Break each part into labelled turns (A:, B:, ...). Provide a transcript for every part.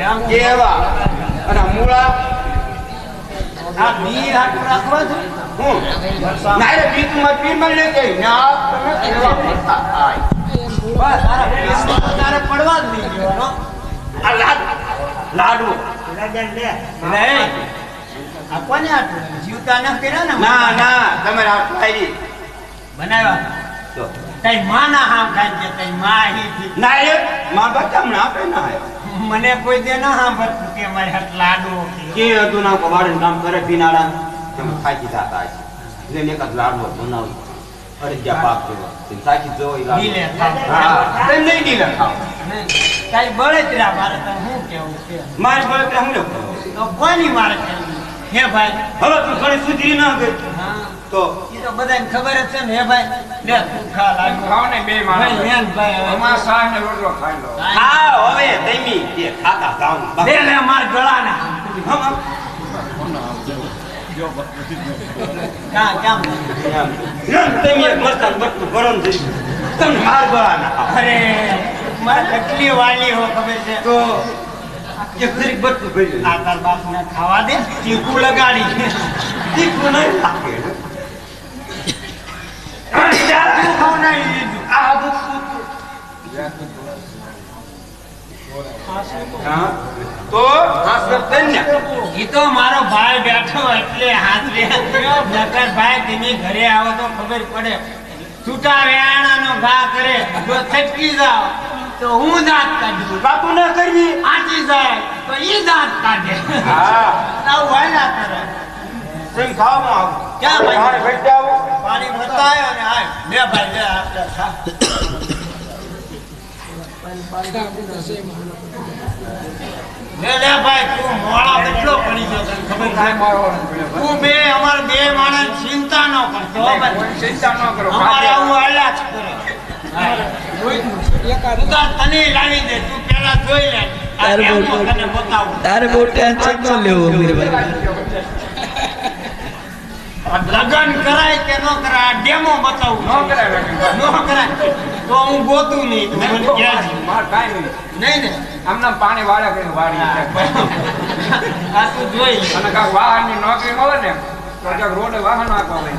A: કેવા? અને મૂળા?
B: આ બી હાટું રાખવા છે?
A: હું? નારે પીરમાં લે કે ના તમે કેવા ભરતા થાય
B: બસ તારા તારે પડવા જ નહીં ગયો
A: આ લાડ લાડવો
B: નહીં આ કોને આટલું જીવતા ન કર્યા ને
A: ના ના તમે આ ખાઈ
B: બનાવ્યા?
A: તો.
B: તઈ માના હામ ખાઈ છે તઈ માં હી
A: ના એ માં બચ્ચા મને આપે ના આયો.
B: મને કોઈ દે ના સાંભળતું કે મારે હાથ લાડુ
A: કે હતું ના કવાડે કામ કરે પીનાડા તમે થાકી જાતા હશે એટલે મેં કાંઈક લાડવો બનાવું. અડગ્યા પાક જેવા? થાકી જો એ લાડવો. હા. તે નહીં ડીલે ખાવ
B: કઈ બળતરા મારે તો હું કેવું છે?
A: મારે કે હું લેવું
B: તો કોની મારે કેવું? હે ભાઈ.
A: હવે તું ઘણી સુધરી ના ગઈ.
B: હા.
A: તો?
B: એ તો બધાને ખબર જ છે ને હે ભાઈ. લે તું ખા લાડુ
C: ને બે માણસ.
B: મેન ભાઈ હવે.
C: અમારા ને રોટલો ખાઈ લો.
A: હા હવે તેમી કે ખાતા
B: લે લે માર
A: હમ,
B: ક્યાં ક્યાં?
A: હમ. તેમી એક મરચાં ગરમ થઈ ગયું. માર ગળા ના
B: અરે મારે કેટલી વાલી હો ખબર છે?
A: તો ભરી
B: આ તાર બાપને ખાવા દે ચીકુ લગાડી.
A: તીખું નહીં લાગે.
B: તું
A: તો
B: ઈ તો મારો ભાઈ બેઠો એટલે હાથ નકર ભાઈ તેની ઘરે આવો તો ખબર પડે છૂટા વેણાનો ઘા કરે જો છટકી જાવ તો હું. દાંત કાઢું
A: બાપુ ના કરવી
B: આટી જાય તો ઈ દાંત કાઢે
A: હા
B: આવું વાયલા કરે
A: ખાવામાં આવું?
B: ક્યાં ભાઈ?
A: ભેટ
B: પાણી ભરતા અને આ લે ભાઈ લે આપણે ખા. લે લે ભાઈ તું મોળા કેટલો પડી ગયો તને ખબર છે?
C: મારો
B: તું બે અમાર બે માણસ ચિંતા ન કરતો હો ભાઈ.
C: કોઈ ચિંતા ન કરો
B: અમારે આવું હાલ્યા જ કરે. તને લાવી દે તું પેલા જોઈ લે.
D: તારે બહુ
B: ડેમો તને બતાવું.
D: તારે બહુ ટેન્શન ન લેવું
B: લગન કરાય કે નો કરાય ડેમો બતાવું
C: નો કરાય
B: નો કરાય. તો હું ગોતું નહીં. તું મને કહેજે.
C: માર કાઈ નહીં.
B: નહીં ને
C: આમનામ પાણી વાળા કરીને વાળી
B: આ તું જોઈ લે.
C: અને કાંઈક વાહનની નોકરી મળે ને તો વાહન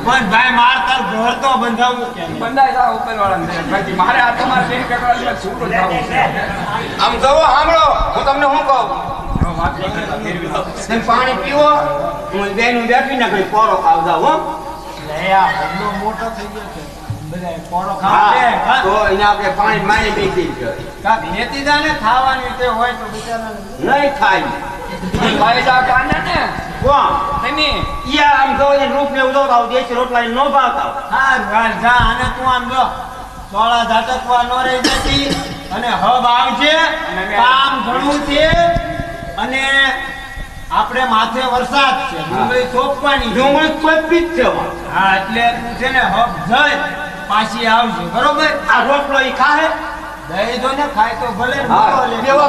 B: પણ ભાઈ માર તાર ઘર તો કે
C: આ તમારે બેન કકડા છૂટો જાવું
A: આમ જવો સાંભળો હું તમને શું કહું?
C: કરો
A: પાણી પીવો હું બેનું બેઠી ને કઈ પોરો ખાવ જાવ હો.
B: મોટો થઈ ગયો છે.
A: હા
B: હા.
A: તો એને આપણે પાણી મારી બેસી ગઈ
B: કાંઈક લેતી ને ખાવાની તે હોય તો બિચારાને
A: નહીં ખાઈ
C: ભાઈ જા કાને ને.
A: કોણ?
C: તમે.
A: યા આમ જો એ રૂપ ને ઉદો થાવ દેશી રોટલા નો ભાવતા.
B: હાલ, જા અને તું આમ જો. સોળા ઝાટકવા નો રહી જતી. અને હબ આવજે. કામ ઘણું છે. અને આપણે માથે વરસાદ છે ડુંગળી ચોપવાની
A: ડુંગળી ચોપી જ છે
B: હા એટલે તું છે ને હબ જઈ પાછી આવજે બરોબર?
A: આ રોટલો ઈ ખાહે?
B: દહીં જો ને ખાય તો ભલે મૂકો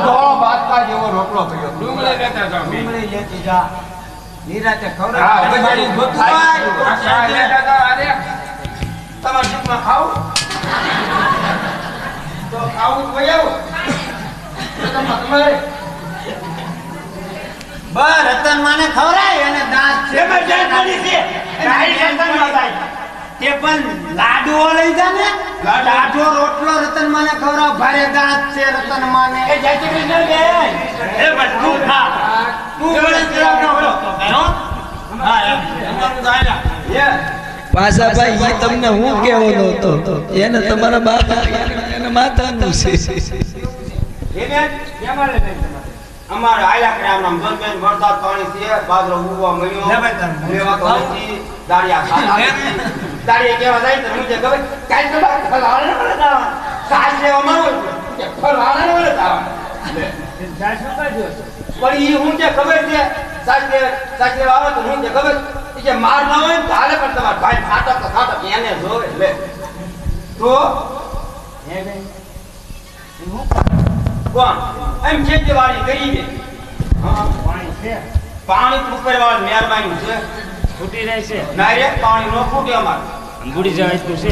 A: ધોળો બાદકા જેવો રોટલો કર્યો.
C: ડુંગળી લેતા જાઓ
B: ડુંગળી લેતી જા. નિરાતે
C: હા, બજારી ગોઠવાય અરે.
A: તમાર જીભમાં ખાવ? તો ખાવું તો આવો. તમારે
B: બસ રતન માને ખવડાય અને દાંત છે.
A: જમણજારી કરી છે કાઈ રતન જાય.
B: તે પણ લાડુઓ લઈ જા ને. લાડો રોટલો રતન માને ખવડાવ. ભારે દાંત છે રતન માને.
A: એ જય શ્રી કૃષ્ણ બેન.
B: એ બસ તું ખા. તું બોલે જરા નો હો? હા એમ. તો હાલ્યા.
A: એ,
D: પાછા ભાઈ એ તમને હું કેવો નહોતો એને તમારા બાપ એને માતાનું છે.
A: અમારે આયલા કર્યા આમ આમ બેન વરસાદ પાણી છે બાજરો ઉગવા મળ્યો. લેવા તો નથી. દાળિયા ખાતા. દાળિયા કેવા જાય તો હું જે કાઈ તો બાર ફલાણા ને વળે દાવા. સાસ લેવા મળો કે ફલાણા મળે દાવા. પણ ઈ હું જે ખબર છે? સાસ લે સાસ લેવા આવે તો હું જે ખબર? ઈ જે માર ના હોય તો હાલે પણ તમાર ભાઈ ફાટક તો ફાટક એને જોવે. લે. તો?
B: હે બેન,
A: કોણ એમ ખેતીવાડી કરી દે. હા
B: પાણી છે.
A: પાણી ઉપર વાળા મહેરબાની છે.
E: ફૂટી જાય છે.
A: ના રે પાણી નો ફૂટે અમારે.
E: બુડી જવાય તું છે.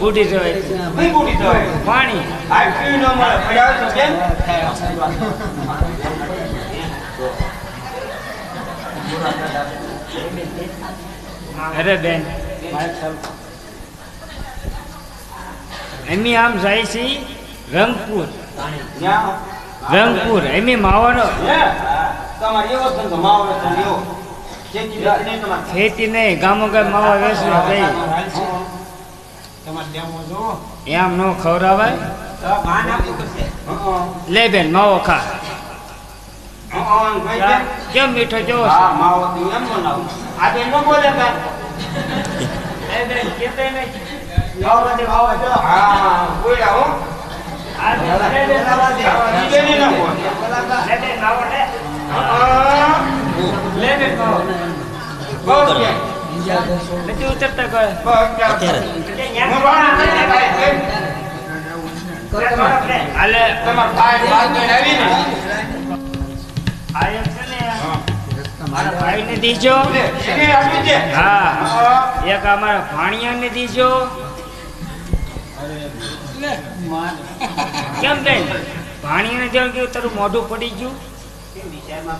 E: બુડી જવાય
A: નહીં બુડી જવાય?
E: પાણી.
A: આ પીવી ન મળે પડ્યા તો કેમ?
E: અરે બેન. એમી આમ જાય છે રંગપુર. રંગપુર એમી માવાનો.
A: ખેતી નહીં,
E: ગામો ગામ માવા વેચવું
B: જોવો
E: એમ નો ખવડાવાય. લે બેન, માવો ખા
A: ભાઈ.
E: કેમ મીઠો
A: જો બોલે નથી ન
E: ઉતરતા
A: ભાઈ ને.
E: ને મારા
A: દે.
E: હા એક અમારા ભાણિયાને દીજો કેમ બેન? ભાણિયાને જેમ ગયું તારું મોઢું પડી ગયું?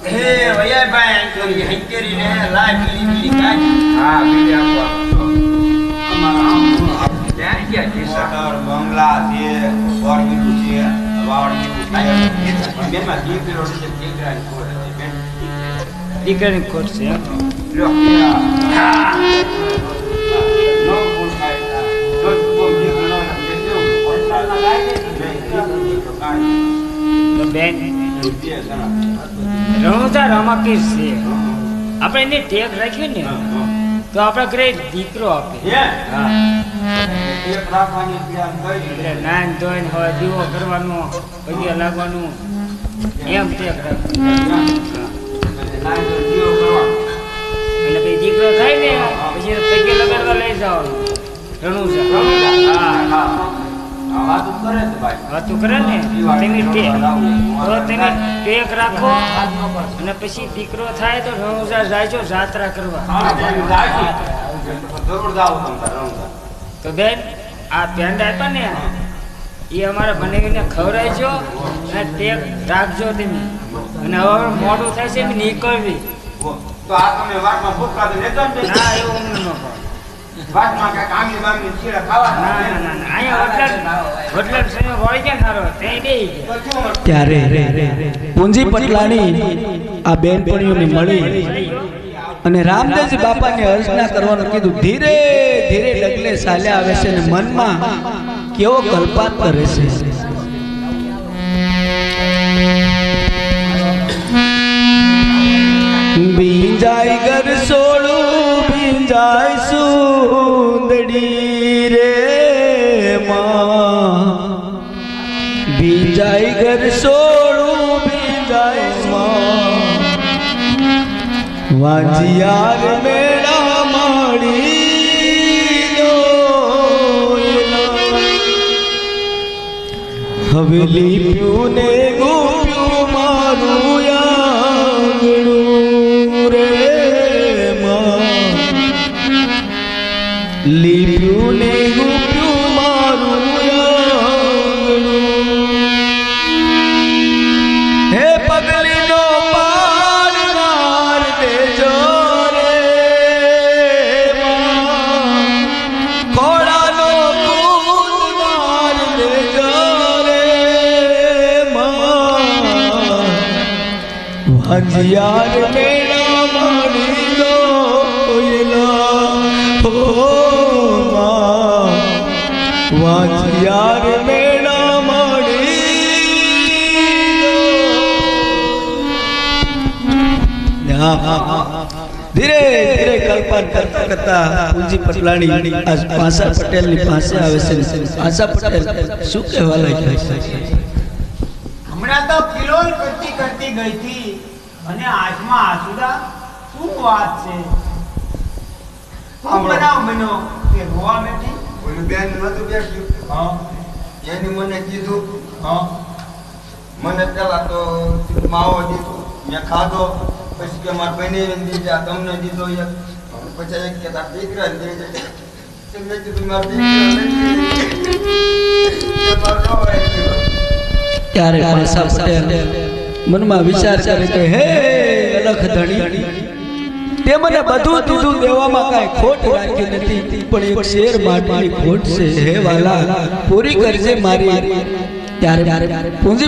B: હે વૈયાભાઈ અંકલ હંકેરીને લાય પીલી પીલી
C: હા બીજે આપો અમારા ત્યાં ગયા કિસ્સા
A: બંગલા છે, ફોર-વ્હીલું છે, વાવડ છે. પણ દીકરો છે, દીકરાની ખોટ હતી, બેન.
E: દીકરાની ખોટ છે એમ.
A: લ્યો, આ. નો ભૂલ થાય. જો કોઈ દીકરો ન હોય, બેન કેવું? વરસાદના લાગે છે, બેન, દીકરો, દીકરો કાઢી.
E: તો બેન
A: રમા.
E: રણુજા રમાકીશ છે આપણે એને ટેક રાખ્યું ને તો આપણા ઘરે દીકરો આપે નાન ધોઈને હવે દીવો કરવાનો પગે લાગવાનું એમ ટેક રાખ્યું
A: વાતું કરે
E: ને તેની ટેક તો તેની ટેક રાખો અને પછી દીકરો થાય તો રણુજા જાયજો જાત્રા કરવા. તો બેન આ પેન્ટ આપ્યા ને એ અમારા બનાવીને ખવડાવજો અને ટેક રાખજો તમે અને હવે મોડું થાય છે નીકળવી
A: તો આ તમે વાતમાં ભૂખા તો લેતો
E: ના એવું અમને.
A: વાતમાં ખાવા
E: ના ના ના. અહીંયા
D: ત્યારે પૂંજી પટલાણી આ બેનપણીઓને મળી અને રામદેવજી બાપાને અર્ચના કરવાનું કીધું. ધીરે ધીરે ડગલે ચાલ્યા આવે છે અને મનમાં કેવો કલ્પાત કરે છે વાંજિયાર મેળા માડી હવેલી પ્યું ને ગોપ્યું મારું આંગણું રે લીપ્યું ને ગોપ્યું વાંજિયાર મેળા માડી દોયલા હો. વાંજિયાર મેળા માડી ધીરે ધીરે કલ્પના કરતા કરતા પૂંજી પટલાણી આજ પાસા પટેલની પાસે આવે છે. પાસા પટેલ, શું કહેવા લાગ્યા?
B: હમણાં તો કિલોલ કરતી કરતી ગઈ હતી. અને આંખમાં આસુદા શું વાત છે? શું બનાવ બન્યો? કે રોવા બેઠી?
F: ઓલું બેન નતું બેઠ્યું
B: હા.
F: એની મને કીધું.
B: હા.
F: મને પેલા તો માવો દીધો. મેં ખાધો. પછી કે મારા બહેને દીધા તમને દીધો એક. પછી એક કે તારા દીકરા દે છે તો મેં કીધું મારા દીકરા.
D: ત્યારે મનમાં વિચાર કરે કે હે, અલખ ધણી. તે મને બધું દીધું દેવામાં કાંઈ ખોટ રાખી નથી, પણ એક શેર માટેની ખોટ છે. હે વાલા, પૂરી કરજે મારી. ત્યારે પૂંજી